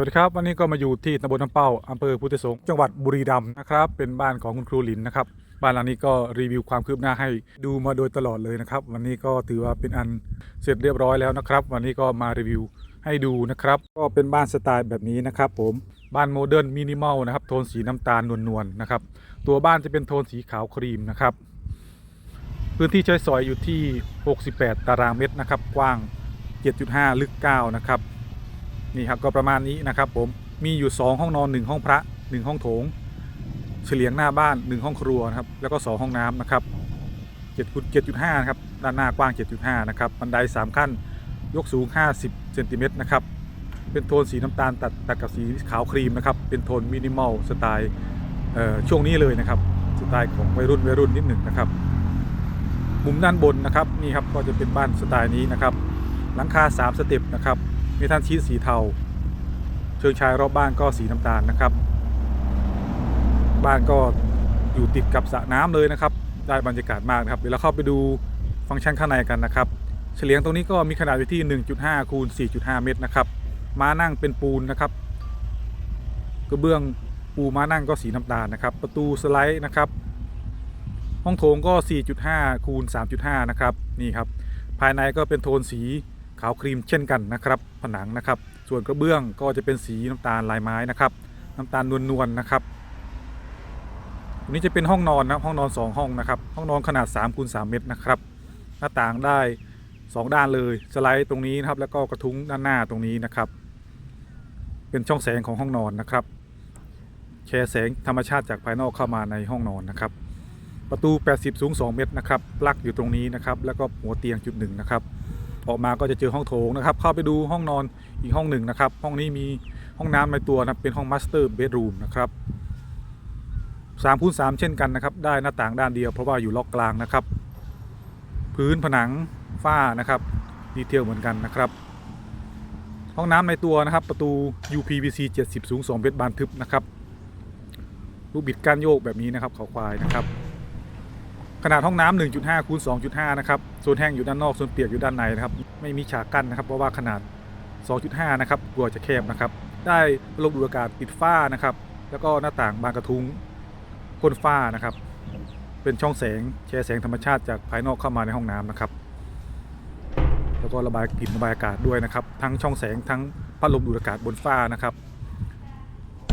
วัสดีครับ วันนี้ก็มาอยู่ที่ตำบลน้ำเป้าอำเภอพุทธสงฆ์จังหวัดบุรีรัมย์นะครับ เป็นบ้านของคุณครูหลินนะครับ บ้านหลังนี้ก็รีวิวความคืบหน้าให้ดูมาโดยตลอดเลยนะครับ วันนี้ก็ถือว่าเป็นอันเสร็จเรียบร้อยแล้วนะครับ วันนี้ก็มารีวิวให้ดูนะครับ ก็เป็นบ้านสไตล์แบบนี้นะครับผมบ้านโมเดิร์นมินิมอลนะครับโทนสีน้ำตาลนวลๆนะครับ ตัวบ้านจะเป็นโทนสีขาวครีมนะครับ พื้นที่ใช้สอยอยู่ที่ 68 ตารางเมตรนะครับ กว้าง 7.5 ลึก 9 นะครับ นี่ครับก็ประมาณนี้นะครับผมมีอยู่ 2 ห้องนอน 1 ห้องพระ 1 ห้องโถง เฉลียงหน้าบ้าน 1 ห้องครัวนะครับแล้วก็ 2 ห้องน้ำนะครับ7คูณ7.5นะครับด้านหน้ากว้าง 7.5นะครับบันได 3 ขั้นยกสูง 50เซนติเมตรนะครับเป็นโทนสีน้ำตาลตัดตัดกับสีขาวครีมนะครับเป็นโทนมินิมอลสไตล์ช่วงนี้เลยนะครับสไตล์ของวัยรุ่นวัยรุ่นนิดหนึ่งนะครับมุมด้านบนนะครับนี่ครับก็จะเป็นบ้านสไตล์นี้นะครับหลังคา 3 สเต็ปนะครับ มีท่านชีสสีเทา เชิงชายรอบบ้านก็สีน้ำตาลนะครับ บ้านก็อยู่ติดกับสระน้ำเลยนะครับ ได้บรรยากาศมากนะครับเดี๋ยวเราเข้าไปดูฟังก์ชันข้างในกันนะครับ เฉลียงตรงนี้ก็มีขนาดอยู่ที่ 1.5 คูณ 4.5 เมตรนะครับ ม้านั่งเป็นปูนนะครับกระเบื้องปูม้านั่งก็สีน้ำตาลนะครับ ประตูสไลด์นะครับ ห้องโถงก็ 4.5 คูณ 3.5 นะครับ นี่ครับ ภายในก็เป็นโทนสี ขาวครีมเช่นกันนะครับ ผนังนะครับ ส่วนกระเบื้องก็จะเป็นสีน้ำตาลลายไม้นะครับ น้ำตาลนวลๆนะครับตรงนี้จะเป็นห้องนอนนะห้องนอน 2 ห้องนะครับ ห้องนอนขนาด3คูณ3เมตรนะครับ หน้าต่างได้ 2 ด้านเลยสไลด์ตรงนี้นะครับ แล้วก็กระทุ้งด้านหน้าตรงนี้นะครับ เป็นช่องแสงของห้องนอนนะครับแชร์แสงธรรมชาติจากภายนอกเข้ามาในห้องนอนนะครับประตู 80 สูง 2 เมตรนะครับ ปลั๊กอยู่ตรงนี้นะครับ แล้วก็หัวเตียงจุดหนึ่งนะครับ ออกมาก็จะเจอห้องโถงนะครับ เข้าไปดูห้องนอนอีกห้องหนึ่งนะครับ ห้องนี้มีห้องน้ำในตัวนะเป็นห้องมาสเตอร์เบดรูมนะครับ3คูณ3เช่นกันนะครับ ได้หน้าต่างด้านเดียวเพราะว่าอยู่ล็อกกลางนะครับ พื้นผนังฝ้านะครับดีเทลเหมือนกันนะครับ ห้องน้ำในตัวนะครับ ประตู UPVC 70 สูง 2 เมตรบานทึบนะครับลูกบิดก้านโยกแบบนี้นะครับเขาควายนะครับ ขนาดห้องน้ำ1.5คูณ2.5 นะครับ โซนแห้งอยู่ด้านนอกโซนเปียกอยู่ด้านในนะครับ ไม่มีฉากกั้นนะครับ เพราะว่าขนาด 2.5 นะครับกลัวจะแคบนะครับ ได้ระบบดูดอากาศติดฝ้านะครับ แล้วก็หน้าต่างบานกระทุ้งพ่นฝ้านะครับ เป็นช่องแสงแชร์แสงธรรมชาติจากภายนอกเข้ามาในห้องน้ำนะครับ แล้วก็ระบายกลิ่นระบายอากาศด้วยนะครับ ทั้งช่องแสงทั้งพัดลมดูดอากาศบนฝ้านะครับ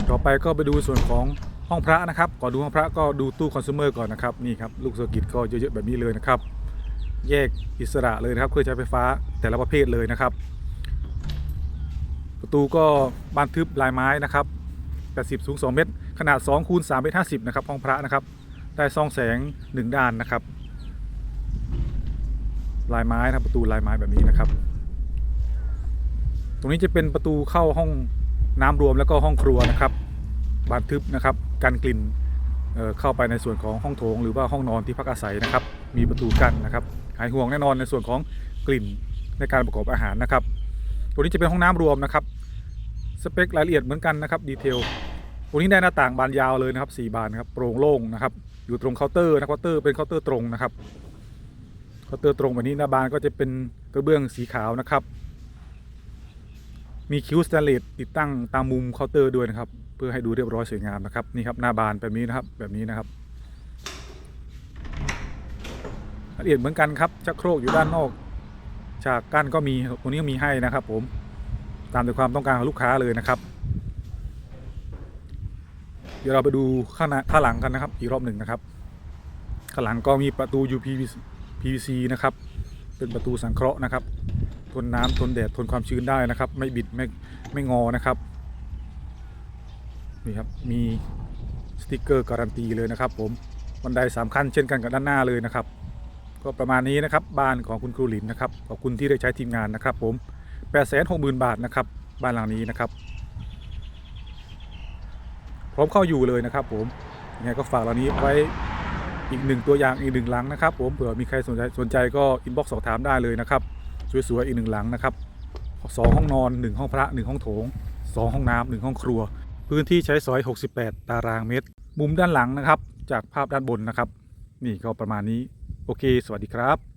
ต่อไปก็ไปดูส่วนของห้องพระนะครับ ก่อนดูห้องพระก็ดูตู้คอน sumer ก่อนนะครับ นี่ครับ ลูกเซอร์กิตก็เยอะๆแบบนี้เลยนะครับ แยกอิสระเลยนะครับเครื่องใช้ไฟฟ้าแต่ละประเภทเลยนะครับ ประตูก็บานทึบลายไม้นะครับ 80 สูง 2 เมตร ขนาด2คูณ3เมตร50 นะครับห้องพระนะครับ ได้ซองแสง 1 ด้านนะครับ ลายไม้นะรประตูลายไม้แบบนี้นะครับ ตรงนี้จะเป็นประตูเข้าห้องน้ำรวมแล้วก็ห้องครัวนะครับ บานทึบนะครับกันกลิ่นเเข้าไปในส่วนของห้องโถงหรือว่าห้องนอนที่พักอาศัยนะครับ มีประตูกั้นนะครับ หายห่วงแน่นอนในส่วนของกลิ่นในการประกอบอาหารนะครับ ตัวนี้จะเป็นห้องน้ำรวมนะครับ สเปครายละเอียดเหมือนกันนะครับ ดีเทล ตัวนี้ได้หน้าต่างบานยาวเลยนะครับ 4 บานครับ โปร่งโล่งนะครับ อยู่ตรงเคาน์เตอร์นะเคาน์เตอร์เป็นเคาน์เตอร์ตรงนะครับ เคาน์เตอร์ตรงแบบนี้หน้าบานก็จะเป็นกระเบื้องสีขาวนะครับ มีคิ้วสแตนเลสติดตั้งตามมุมเคาน์เตอร์ด้วยนะครับ เพื่อให้ดูเรียบร้อยสวยงามนะครับ นี่ครับหน้าบานแบบนี้นะครับ แบบนี้นะครับราย ละเอียดเหมือนกันครับชักโครกอยู่ด้านนอกฉากกั้นก็มีตรงนี้ก็มีให้นะครับ ผมตามแต่ความต้องการของลูกค้าเลยนะครับ เดี๋ยวเราไปดูข้างหน้าข้างหลังกันนะครับ อีกรอบหนึ่งนะครับข้างหลังก็มีประตู UPVC นะครับ เป็นประตูสังเคราะห์นะครับ ทนน้ำทนแดดทนความชื้นได้นะครับ ไม่บิดไม่ไม่งอนะครับนี่ครับมีสติกเกอร์การันตีเลยนะครับ ผมบันไดสามขั้นเช่นกันกับด้านหน้าเลยนะครับ ก็ประมาณนี้นะครับบ้านของคุณครูหลินนะครับขอบคุณที่ได้ใช้ทีมงานนะครับ ผม8 6 0 0 0 0บาทนะครับ บ้านหลังนี้นะครับ พร้อมเข้าอยู่เลยนะครับ ผมยังไงก็ฝากเหล่านี้ไว้อีกหนึ่งตัวอย่างอีกหนึ่งหลังนะครับ ผมเผื่อมีใครสนใจสนใจก็อินบ็อกซ์สอบถามได้เลยนะครับสวยๆอีกหนึ่งหลังนะครับสองห้องนอนหนึ่งห้องพระหนึ่งห้องโถงสองห้องน้ำหนึ่งห้องครัว พื้นที่ใช้สอย 68 ตารางเมตร มุมด้านหลังนะครับ จากภาพด้านบนนะครับ นี่ก็ประมาณนี้ โอเค สวัสดีครับ